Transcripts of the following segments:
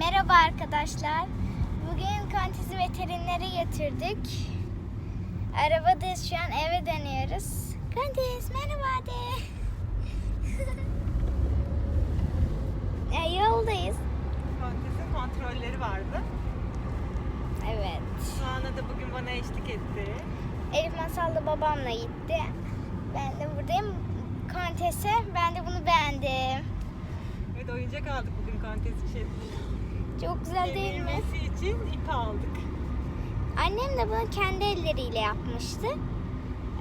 Merhaba arkadaşlar. Bugün Kantiz'i veterinere götürdük. Arabadayız şu an eve dönüyoruz. Kantiz merhaba de. ya, yoldayız. Kontes'in kontrolleri vardı. Evet. Sonra da bugün bana eşlik etti. Elif Masal da babamla gitti. Ben de buradayım. Kontes'e ben de bunu beğendim. Evet oyuncak aldık bugün Kontes için. Çok güzel değil mi? Kemirmesi için ip aldık. Annem de bunu kendi elleriyle yapmıştı.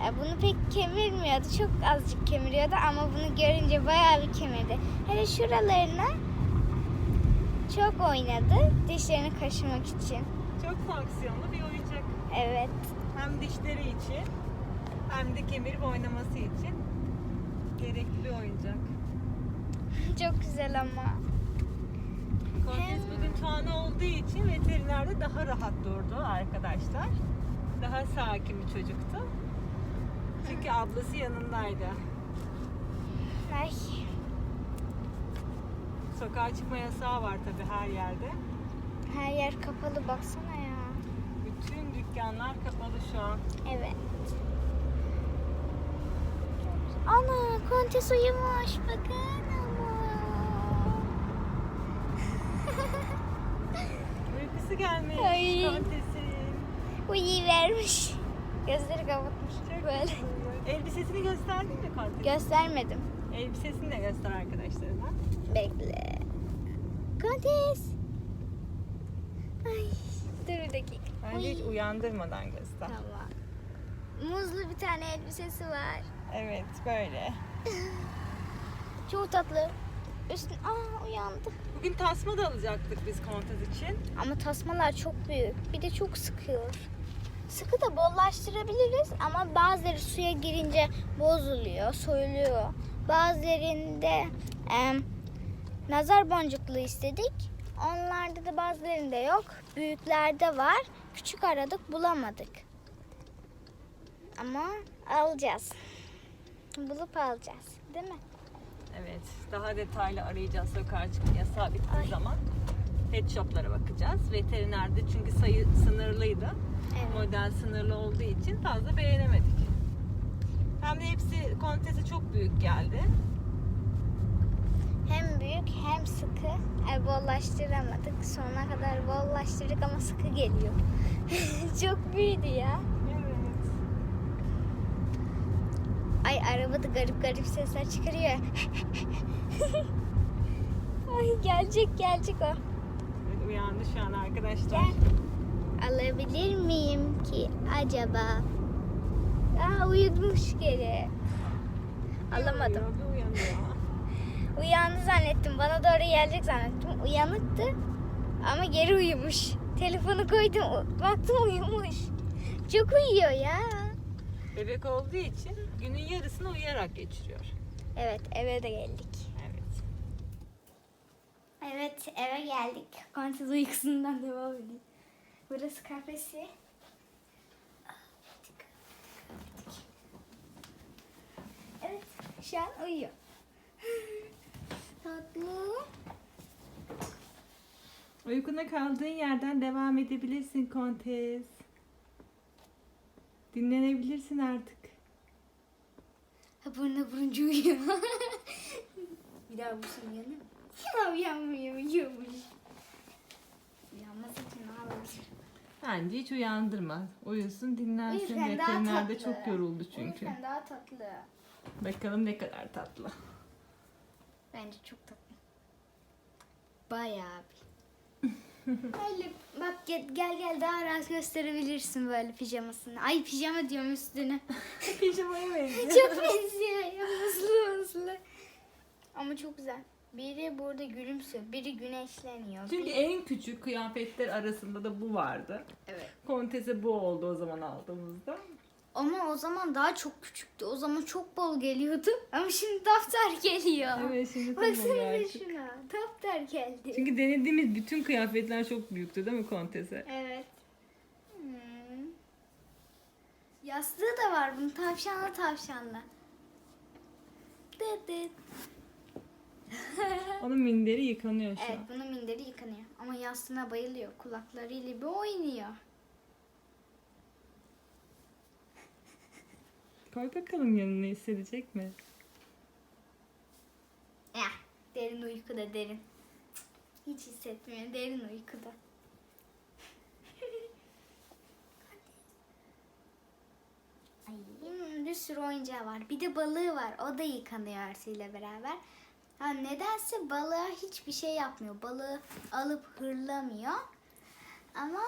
E, Bunu pek kemirmiyordu. Çok azıcık kemiriyordu ama bunu görünce bayağı bir kemirdi. Hele şuralarına çok oynadı dişlerini kaşımak için. Çok fonksiyonlu bir oyuncak. Evet. Hem dişleri için hem de kemirip oynaması için gerekli bir oyuncak. Çok güzel ama. Olduğu için veterinerde daha rahat durdu arkadaşlar. Daha sakin bir çocuktu. Çünkü ablası yanındaydı. Ay. Sokağa çıkma yasağı var tabii her yerde. Her yer kapalı baksana ya. Bütün dükkanlar kapalı şu an. Evet. Ana kontes uyumuş bakın gelmiş Ay. Kontes'in. Uyuyivermiş. Gözleri kapatmış. Çok Böyle. güzel. Elbisesini gösterdin mi Kontes? Göstermedim. Elbisesini de göster arkadaşlarına. Bekle. Kontes. Ay, dur bir dakika. Bence hiç Uy. uyandırmadan göster. Tamam. Muzlu bir tane elbisesi var. Evet böyle. Çok tatlı. Üstün, aa uyandı. Bugün tasma da alacaktık biz Kontes için. Ama tasmalar çok büyük. Bir de çok sıkıyor. Sıkı da bollaştırabiliriz ama bazıları suya girince bozuluyor, soyuluyor. Bazılarında em, nazar boncuklu istedik. Onlarda da bazılarında yok. Büyüklerde var. Küçük aradık bulamadık. Ama alacağız. Bulup alacağız. Değil mi? Evet daha detaylı arayacağız sokağa çıkma yasağı bittiği Ay. zaman. Pet shoplara bakacağız. Veterinerde çünkü sayı sınırlıydı. Evet. Model sınırlı olduğu için fazla beğenemedik. Hem de hepsi kontesi çok büyük geldi. Hem büyük hem sıkı. E, bollaştıramadık. Sonuna kadar bollaştırdık ama sıkı geliyor. Çok büyüdü ya. Evet. Ay arabada garip garip sesler çıkarıyor. Ay gelecek gelecek o. Evet, uyandı şu an arkadaşlar. Gel. Alabilir miyim ki acaba? Aa uyumuş geri. Alamadım. Uyanıyor. Uyandı zannettim. Bana doğru gelecek zannettim. Uyanıktı. Ama geri uyumuş. Telefonu koydum. Baktım uyumuş. Çok uyuyor ya. Bebek olduğu için günün yarısını uyuyarak geçiriyor. Evet eve de geldik. Evet. Evet eve geldik. Konsiz uykusundan devam ediyor. Burası kafesi. Evet şu an uyuyor. Tatlı. Uykuna kaldığın yerden devam edebilirsin Kontes. Dinlenebilirsin artık. Ha burnu buruncu uyuyor. bir daha bu şey uyanır mı? Ya uyanmıyor, uyuyormuş. Uyanmaz için ne yapabilir? Bence hiç uyandırma. Uyusun dinlensin. Uyurken daha Veterinerde tatlı. çok yoruldu çünkü. Uyurken daha tatlı. Bakalım ne kadar tatlı. Bence çok tatlı. Bayağı bir. Öyle bak gel, gel gel daha rahat gösterebilirsin böyle pijamasını. Ay pijama diyorum üstüne. Pijamaya benziyor. çok benziyor ya hızlı hızlı. Ama çok güzel. Biri burada gülümsüyor, biri güneşleniyor. Çünkü biri- en küçük kıyafetler arasında da bu vardı. Evet. Kontese bu oldu o zaman aldığımızda. Ama o zaman daha çok küçüktü. O zaman çok bol geliyordu. Ama şimdi daftar geliyor. Evet şimdi tamam Baksana artık. şuna. Daftar geldi. Çünkü denediğimiz bütün kıyafetler çok büyüktü değil mi Kontese? Evet. Hmm. Yastığı da var bunun tavşanlı tavşanlı. Dıt dıt. Onun minderi yıkanıyor şu evet an. bunun minderi yıkanıyor. Ama yastığına bayılıyor. Kulaklarıyla bir oynuyor. Koy bakalım yanına hissedecek mi? Ya, derin uykuda derin. Hiç hissetmiyor. Derin uykuda. Ay, hmm, bir sürü oyuncağı var. Bir de balığı var. O da yıkanıyor Arsi'yle beraber. Ha, nedense balığa hiçbir şey yapmıyor. Balığı alıp hırlamıyor. Ama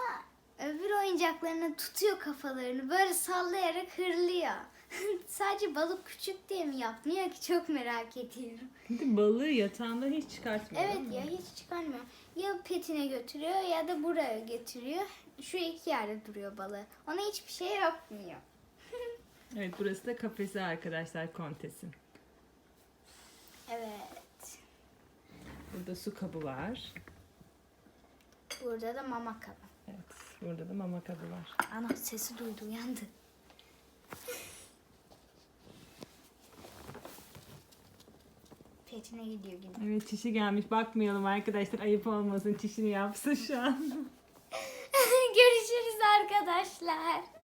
öbür oyuncaklarını tutuyor kafalarını. Böyle sallayarak hırlıyor. Sadece balık küçük diye mi yapmıyor ki çok merak ediyorum. Balığı yatağından hiç çıkartmıyor Evet değil mi? ya hiç çıkarmıyor. Ya petine götürüyor ya da buraya getiriyor. Şu iki yerde duruyor balığı. Ona hiçbir şey yapmıyor. Evet burası da kafesi arkadaşlar kontesin. Evet. Burada su kabı var. Burada da mama kabı. Evet burada da mama kabı var. Ana sesi duydu uyandı. Petine gidiyor yine. Evet çişi gelmiş bakmayalım arkadaşlar ayıp olmasın çişini yapsın şu an. Görüşürüz arkadaşlar.